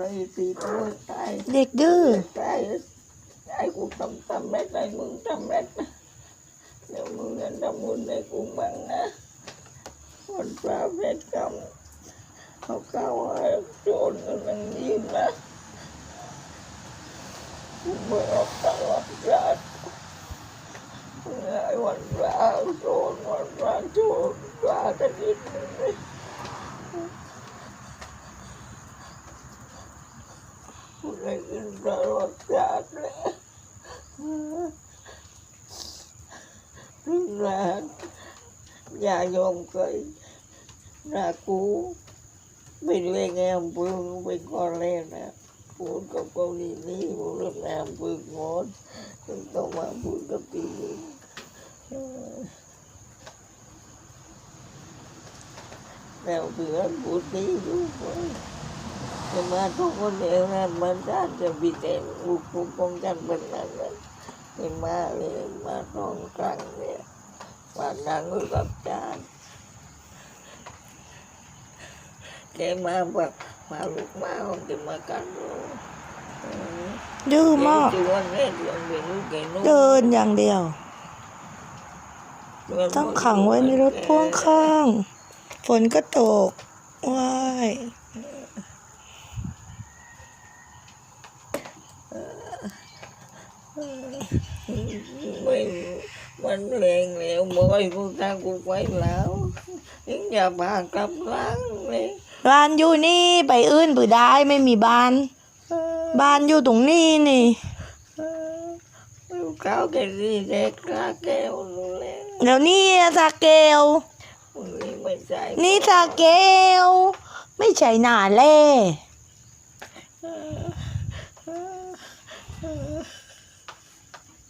เคยตีตัวตายเด็กดื้อตายตายกูทำทำไม่ได้มึงทำไม่ได้เดี๋ยวมึงจะทำบุญให้กูบ้างนะวันพระเพชรกรรมเขาเข้าให้โจรกำลังยิ้มนะกูไม่ออกตลอดชาติไอ้วันพระโจรวันพระโจรพระจะกิน ไม่กินตลอดชาติเลยถึงนะยาโยมเคยนากูไม่เลี้ยงแอ มปืนเป็นคนเล่นนะพูดกับคนนี้นี่พูดกับแองต้องมาพูดกับปีนี้แล้วเพื่อนพูดนี้อยู่ไว้จะมาทุกคนเดียวนะมันจะจะบิดเองลูกทุกคนกันเป็นนั้นเลยไม่มาเลยมาสองครั้งเนี่ยมานั่งอยู่กับจานแกมาแบบมาลูกมาของแกมากันดูดื้อมาก เดินอย่างเดียว ต้องขังไว้ในรถพ่วงข้าง ฝนก็ตก ว้าย ไม่มันแรงแล้วมอยกูทางกูไปแล้วยังอย่าพากลับหล้างเลยบ้านอยู่นี่ไปอื่นปือได้ไม่มีบ้าน บ้านอยู่ตรงนี้นี่ลูกเขาแกดีเด็กกาแก้วรู้แล้วเดี๋ยวนี่สาเกลมึงนี่ไม่ใช่นี่สาเกล ไม่ใช่หนาเล่ เออ